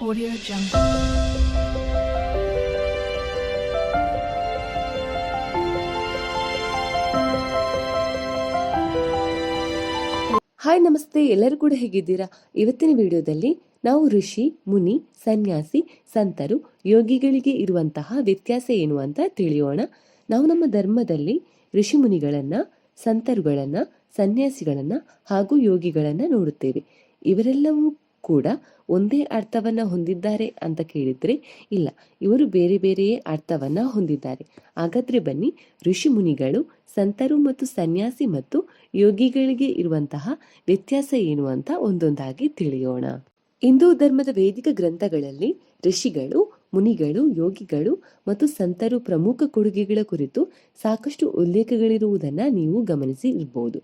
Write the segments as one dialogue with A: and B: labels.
A: Audio Jungle.
B: Hi ನಮಸ್ತೆ. ಎಲ್ಲರೂ ಕೂಡ ಹೇಗಿದ್ದೀರಾ? ಇವತ್ತಿನ ವಿಡಿಯೋದಲ್ಲಿ ನಾವು ಋಷಿ, ಮುನಿ, ಸನ್ಯಾಸಿ, ಸಂತರು, ಯೋಗಿಗಳಿಗೆ ಇರುವಂತಹ ವ್ಯತ್ಯಾಸ ಏನು ಅಂತ ತಿಳಿಯೋಣ. ನಾವು ನಮ್ಮ ಧರ್ಮದಲ್ಲಿ ಋಷಿ ಮುನಿಗಳನ್ನ, ಸಂತರುಗಳನ್ನ, ಸನ್ಯಾಸಿಗಳನ್ನ ಹಾಗೂ ಯೋಗಿಗಳನ್ನ ನೋಡುತ್ತೇವೆ. ಇವರೆಲ್ಲವೂ ಕೂಡ ಒಂದೇ ಅರ್ಥವನ್ನ ಹೊಂದಿದ್ದಾರೆ ಅಂತ ಕೇಳಿದ್ರೆ ಇಲ್ಲ, ಇವರು ಬೇರೆ ಬೇರೆಯೇ ಅರ್ಥವನ್ನ ಹೊಂದಿದ್ದಾರೆ. ಹಾಗಾದ್ರೆ ಬನ್ನಿ, ಋಷಿ ಮುನಿಗಳು, ಸಂತರು ಮತ್ತು ಸನ್ಯಾಸಿ ಮತ್ತು ಯೋಗಿಗಳಿಗೆ ಇರುವಂತಹ ವ್ಯತ್ಯಾಸ ಏನು ಅಂತ ಒಂದೊಂದಾಗಿ ತಿಳಿಯೋಣ. ಹಿಂದೂ ಧರ್ಮದ ವೇದಿಕ ಗ್ರಂಥಗಳಲ್ಲಿ ಋಷಿಗಳು, ಮುನಿಗಳು, ಯೋಗಿಗಳು ಮತ್ತು ಸಂತರು ಪ್ರಮುಖ ಕೊಡುಗೆಗಳ ಕುರಿತು ಸಾಕಷ್ಟು ಉಲ್ಲೇಖಗಳಿರುವುದನ್ನ ನೀವು ಗಮನಿಸಿ ಇರಬಹುದು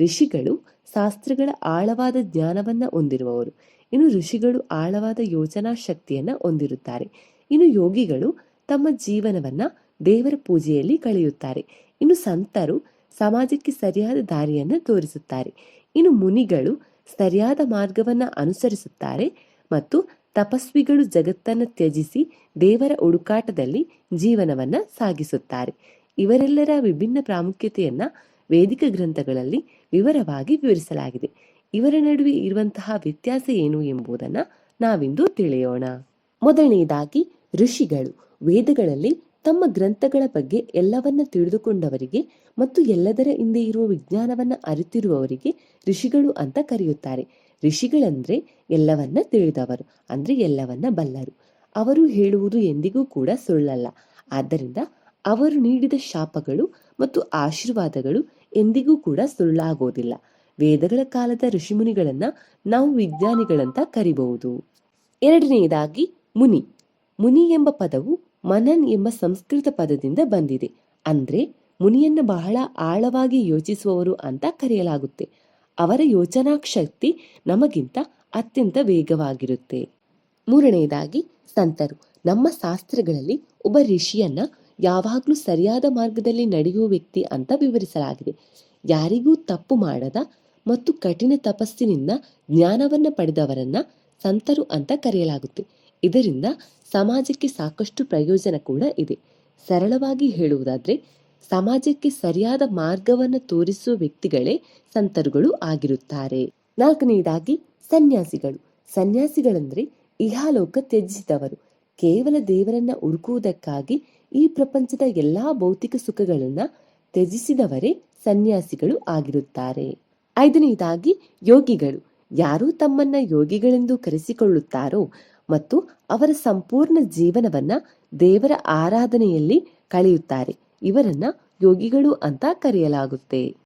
B: ಋಷಿಗಳು ಶಾಸ್ತ್ರಗಳ ಆಳವಾದ ಜ್ಞಾನವನ್ನ ಹೊಂದಿರುವವರು. ಇನ್ನು ಋಷಿಗಳು ಆಳವಾದ ಯೋಚನಾ ಶಕ್ತಿಯನ್ನ ಹೊಂದಿರುತ್ತಾರೆ. ಇನ್ನು ಯೋಗಿಗಳು ತಮ್ಮ ಜೀವನವನ್ನ ದೇವರ ಪೂಜೆಯಲ್ಲಿ ಕಳೆಯುತ್ತಾರೆ. ಇನ್ನು ಸಂತರು ಸಮಾಜಕ್ಕೆ ಸರಿಯಾದ ದಾರಿಯನ್ನ ತೋರಿಸುತ್ತಾರೆ. ಇನ್ನು ಮುನಿಗಳು ಸರಿಯಾದ ಮಾರ್ಗವನ್ನ ಅನುಸರಿಸುತ್ತಾರೆ ಮತ್ತು ತಪಸ್ವಿಗಳು ಜಗತ್ತನ್ನು ತ್ಯಜಿಸಿ ದೇವರ ಹುಡುಕಾಟದಲ್ಲಿ ಜೀವನವನ್ನ ಸಾಗಿಸುತ್ತಾರೆ. ಇವರೆಲ್ಲರ ವಿಭಿನ್ನ ಪ್ರಾಮುಖ್ಯತೆಯನ್ನ ವೇದಿಕ ಗ್ರಂಥಗಳಲ್ಲಿ ವಿವರವಾಗಿ ವಿವರಿಸಲಾಗಿದೆ. ಇವರ ನಡುವೆ ಇರುವಂತಹ ವ್ಯತ್ಯಾಸ ಏನು ಎಂಬುದನ್ನ ನಾವಿಂದು ತಿಳಿಯೋಣ. ಮೊದಲನೆಯದಾಗಿ ಋಷಿಗಳು ವೇದಗಳಲ್ಲಿ ತಮ್ಮ ಗ್ರಂಥಗಳ ಬಗ್ಗೆ ಎಲ್ಲವನ್ನ ತಿಳಿದುಕೊಂಡವರಿಗೆ ಮತ್ತು ಎಲ್ಲದರ ಹಿಂದೆ ಇರುವ ವಿಜ್ಞಾನವನ್ನ ಅರಿತಿರುವವರಿಗೆ ಋಷಿಗಳು ಅಂತ ಕರೆಯುತ್ತಾರೆ. ಋಷಿಗಳಂದ್ರೆ ಎಲ್ಲವನ್ನ ತಿಳಿದವರು, ಅಂದ್ರೆ ಎಲ್ಲವನ್ನ ಬಲ್ಲರು. ಅವರು ಹೇಳುವುದು ಎಂದಿಗೂ ಕೂಡ ಸುಳ್ಳಲ್ಲ. ಆದ್ದರಿಂದ ಅವರು ನೀಡಿದ ಶಾಪಗಳು ಮತ್ತು ಆಶೀರ್ವಾದಗಳು ಎಂದಿಗೂ ಕೂಡ ಸುಳ್ಳಾಗೋದಿಲ್ಲ. ವೇದಗಳ ಕಾಲದ ಋಷಿಮುನಿಗಳನ್ನ ನಾವು ವಿಜ್ಞಾನಿಗಳಂತ ಕರಿಬಹುದು. ಎರಡನೆಯದಾಗಿ ಮುನಿ. ಮುನಿ ಎಂಬ ಪದವು ಮನನ್ ಎಂಬ ಸಂಸ್ಕೃತ ಪದದಿಂದ ಬಂದಿದೆ. ಅಂದ್ರೆ ಮುನಿಯನ್ನ ಬಹಳ ಆಳವಾಗಿ ಯೋಚಿಸುವವರು ಅಂತ ಕರೆಯಲಾಗುತ್ತೆ. ಅವರ ಯೋಚನಾ ಶಕ್ತಿ ನಮಗಿಂತ ಅತ್ಯಂತ ವೇಗವಾಗಿರುತ್ತೆ. ಮೂರನೆಯದಾಗಿ ಸಂತರು. ನಮ್ಮ ಶಾಸ್ತ್ರಗಳಲ್ಲಿ ಒಬ್ಬ ಋಷಿಯನ್ನ ಯಾವಾಗಲೂ ಸರಿಯಾದ ಮಾರ್ಗದಲ್ಲಿ ನಡೆಯುವ ವ್ಯಕ್ತಿ ಅಂತ ವಿವರಿಸಲಾಗಿದೆ. ಯಾರಿಗೂ ತಪ್ಪು ಮಾಡದ ಮತ್ತು ಕಠಿಣ ತಪಸ್ಸಿನಿಂದ ಜ್ಞಾನವನ್ನು ಪಡೆದವರನ್ನ ಸಂತರು ಅಂತ ಕರೆಯಲಾಗುತ್ತೆ. ಇದರಿಂದ ಸಮಾಜಕ್ಕೆ ಸಾಕಷ್ಟು ಪ್ರಯೋಜನ ಕೂಡ ಇದೆ. ಸರಳವಾಗಿ ಹೇಳುವುದಾದ್ರೆ, ಸಮಾಜಕ್ಕೆ ಸರಿಯಾದ ಮಾರ್ಗವನ್ನು ತೋರಿಸುವ ವ್ಯಕ್ತಿಗಳೇ ಸಂತರುಗಳು ಆಗಿರುತ್ತಾರೆ. ನಾಲ್ಕನೆಯದಾಗಿ ಸನ್ಯಾಸಿಗಳು. ಸನ್ಯಾಸಿಗಳಂದ್ರೆ ಇಹಾಲೋಕ ತ್ಯಜಿಸಿದವರು. ಕೇವಲ ದೇವರನ್ನ ಹುಡುಕುವುದಕ್ಕಾಗಿ ಈ ಪ್ರಪಂಚದ ಎಲ್ಲಾ ಭೌತಿಕ ಸುಖಗಳನ್ನ ತ್ಯಜಿಸಿದವರೇ ಸನ್ಯಾಸಿಗಳು ಆಗಿರುತ್ತಾರೆ. ಐದನೆಯದಾಗಿ ಯೋಗಿಗಳು. ಯಾರು ತಮ್ಮನ್ನ ಯೋಗಿಗಳೆಂದು ಕರೆಸಿಕೊಳ್ಳುತ್ತಾರೋ ಮತ್ತು ಅವರ ಸಂಪೂರ್ಣ ಜೀವನವನ್ನ ದೇವರ ಆರಾಧನೆಯಲ್ಲಿ ಕಳೆಯುತ್ತಾರೆ. ಇವರನ್ನ ಯೋಗಿಗಳು ಅಂತ ಕರೆಯಲಾಗುತ್ತೆ.